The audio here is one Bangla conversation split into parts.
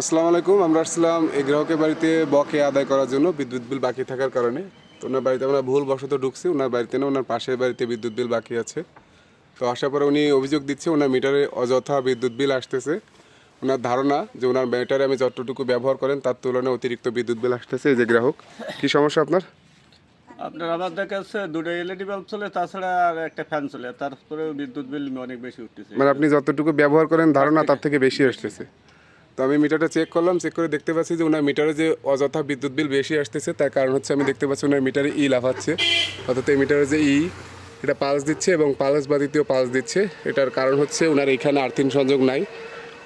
আসসালামু আলাইকুম আমরা আসছিলাম এই গ্রাহকের বাড়িতে বকে আদায় করার জন্য বিদ্যুৎ বিল বাকি থাকার কারণে। তো ওনার বাড়িতে আমরা ভুল বশত ঢুকছি ওনার বাড়িতে না ওনার পাশের বাড়িতে বিদ্যুৎ বিল বাকি আছে। তো আসার পরে উনি অভিযোগ দিচ্ছে ওনার মিটারে অযথা বিদ্যুৎ বিল আসতেছে। ওনার ধারণা যে ওনার মিটারে আমি যতটুকু ব্যবহার করেন তার তুলনায় অতিরিক্ত বিদ্যুৎ বিল আসতেছে। এই যে গ্রাহক কি সমস্যা আপনার? আপনার আমার দেখা যাচ্ছে দুটো এলইডি বাল্ব চলে তাছাড়া আর একটা ফ্যান চলে তারপরে বিদ্যুৎ বিল অনেক বেশি উঠতেছে। মানে আপনি যতটুকু ব্যবহার করেন ধারণা তার থেকে বেশি আসতেছে। তো আমি মিটারটা চেক করলাম চেক করে দেখতে পাচ্ছি যে ওনার মিটারে যে অযথা বিদ্যুৎ বিল বেশি আসতেছে তার কারণ হচ্ছে আমি দেখতে পাচ্ছি ওনার মিটারে ই লাফাচ্ছে। অর্থাৎ এই মিটারে যে ই এটা পালস দিচ্ছে এবং পালস বা দ্বিতীয় পালস দিচ্ছে। এটার কারণ হচ্ছে ওনার এখানে আর্থিন সংযোগ নাই।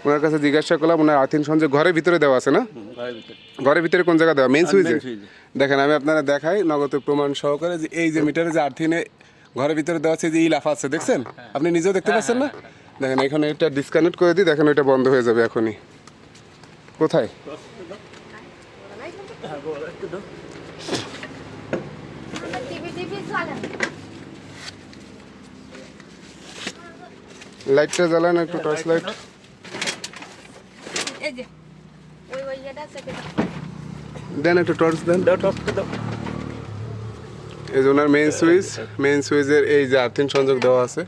ওনার কাছে জিজ্ঞাসা করলাম ওনার আর্থিন সংযোগ ঘরের ভিতরে দেওয়া আছে না? ঘরের ভিতরে। কোন জায়গায় দেওয়া? মেন সুইচে। দেখেন আমি আপনারা দেখাই নগদ প্রমাণ সহকারে যে এই যে মিটারে যে আর্থিনে ঘরের ভিতরে দেওয়া আছে যে ই লাফাচ্ছে দেখছেন? আপনি নিজেও দেখতে পাচ্ছেন না? দেখেন এখানে এটা ডিসকানেক্ট করে দিই দেখেন এটা বন্ধ হয়ে যাবে এখনই। কোথায়। লাইটটা জ্বালান একটু টর্চ লাইট। দেন একটু টর্চ দেন এই যে ওনার মেইন সুইচ মেইন সুইচের এই যে আর্থিন সংযোগ দেওয়া আছে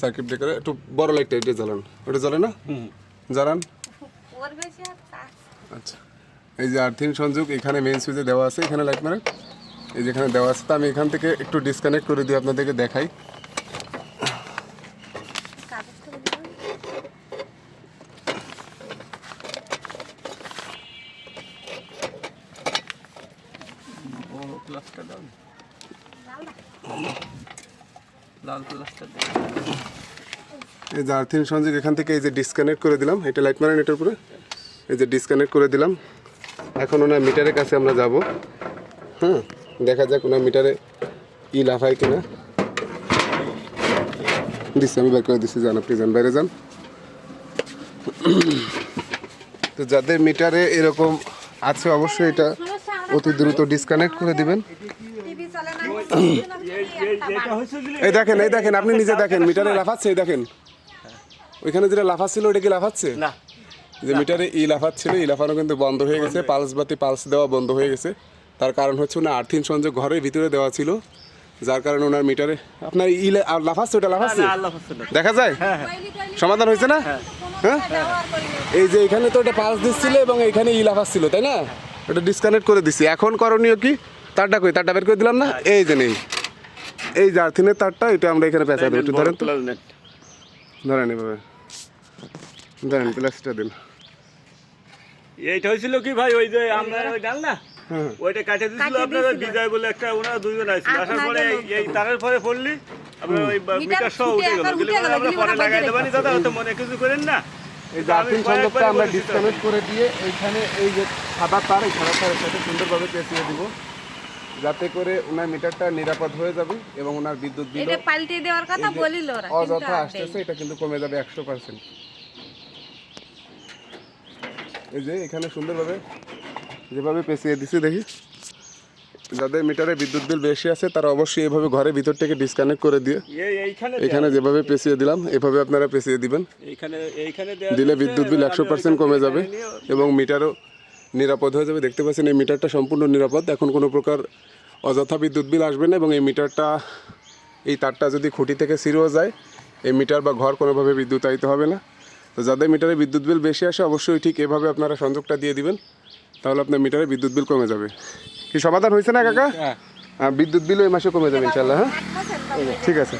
সার্কিট ব্রেকারে একটু বড় লাইটটা এটা জ্বালান ওটা জ্বলে না জ্বালান। আচ্ছা। এই যে আর্থিন সংযোগ এখানে মেইন সুইচে দেওয়া আছে এখানে লাইট মারেন এই যেখানে দেওয়া আছে তো আমি এখান থেকে একটু ডিসকানেক্ট করে দিই আপনাদেরকে দেখাই। প্লাস্টার লাল প্লাস্টার দাও। এই যে আর্থিং সংযোগ, এখান থেকে এই যে ডিসকানেক্ট করে দিলাম। এটা লাইট মারেন এটার উপরে। এই যে ডিসকানেক্ট করে দিলাম। এখন ওনার মিটারের কাছে আমরা যাব। হ্যাঁ দেখা যাক ওনার মিটারে ই লাফায় কিনা। দিচ্ছি, আমি বের করে দিচ্ছি যান আপনি যান, বাইরে যান। তো যাদের মিটারে এরকম আছে, অবশ্যই এটা অতি দ্রুত ডিসকানেক্ট করে দিবেন। এই দেখেন এই দেখেন, আপনি নিজে দেখেন মিটারে লাফাচ্ছে, এই দেখেন। ওইখানে যেটা লাফাচ্ছিল ওটা কি লাফাচ্ছে? না। যে মিটারে ই লাফাচ্ছিল ই লাফানো কিন্তু বন্ধ হয়ে গেছে পালস বাতি পালস দেওয়া বন্ধ হয়ে গেছে। তার কারণ হচ্ছে ওনার আর্থিন সংযোগ ঘরের ভিতরে দেওয়া ছিল যার কারণে ওনার মিটারে আপনার ই লাফাচ্ছে ওটা লাফাচ্ছে? দেখা যায়? কইলি কইলি সমাধান হয়েছে না? হ্যাঁ। না। এই যে এখানে তো ওটা পালস দিচ্ছিল এবং এখানে ই লাফাচ্ছিল তাই না? ওটা ডিসকানেক্ট করে দিছি। এখন করণীয় কি? তারটা কই? তারটা বের করে দিলাম না? এই যে নেই। এই যে আর্থিনের তারটা এটা আমরা এখানে পেঁচা দেবো। একটু ধরেন তো। ধরেন এভাবে। প্লাসটা দিন। এইটা হয়েছিল কি ভাই ওই যে আমরা ওই ডাল না? হ্যাঁ। ওইটা কাটে দিছিল আপনার। বিজয় বলে একটা ওনারা দুজন আসছিল আসার পরে এই- তারের পরে পড়লি আপনার ওই মিটার সহ উঠে গেল। আমরা পরে লাগাই দেবানি দাদা অত মনে কিছু করেন না? এই সংযোগটা আমরা ডিসকানেক্ট করে দিয়ে এইখানে এই যে সাদা তার এই সাদা তারের সাথে সুন্দরভাবে পেঁচিয়ে দিব। যাতে করে ওনার মিটারটা নিরাপদ হয়ে যাবে এবং ওনার বিদ্যুৎ বিল এটা পাল্টে দেওয়ার কথা বলিল ওরা অযথা আসতেছে এটা কিন্তু কমে যাবে একশো পার্সেন্ট এই যে এখানে সুন্দরভাবে যেভাবে পেঁচিয়ে দিছি দেখি। যাদের মিটারে বিদ্যুৎ বিল বেশি আছে তারা অবশ্যই এভাবে ঘরের ভিতর থেকে ডিসকানেক্ট করে দিয়ে এখানে যেভাবে পেঁচিয়ে দিলাম এভাবে আপনারা পেঁচিয়ে দিবেন। দিলে বিদ্যুৎ বিল একশো পার্সেন্ট কমে যাবে এবং মিটারও নিরাপদ হয়ে যাবে। দেখতে পাচ্ছেন এই মিটারটা সম্পূর্ণ নিরাপদ। এখন কোনো প্রকার অযথা বিদ্যুৎ বিল আসবে না এবং এই মিটারটা এই তারটা যদি খুঁটি থেকে ছিঁড়েও যায় এই মিটার বা ঘর কোনোভাবে বিদ্যুতায়িত হবে না। তো যাদের মিটারে বিদ্যুৎ বিল বেশি আসে অবশ্যই ঠিক এভাবে আপনারা সংযোগটা দিয়ে দিবেন। তাহলে আপনার মিটারে বিদ্যুৎ বিল কমে যাবে। কি সমাধান হয়েছে না কাকা? হ্যাঁ। হ্যাঁ, বিদ্যুৎ বিল ওই মাসে কমে যাবে ইনশাল্লাহ হ্যাঁ? বছর ঠিক আছে।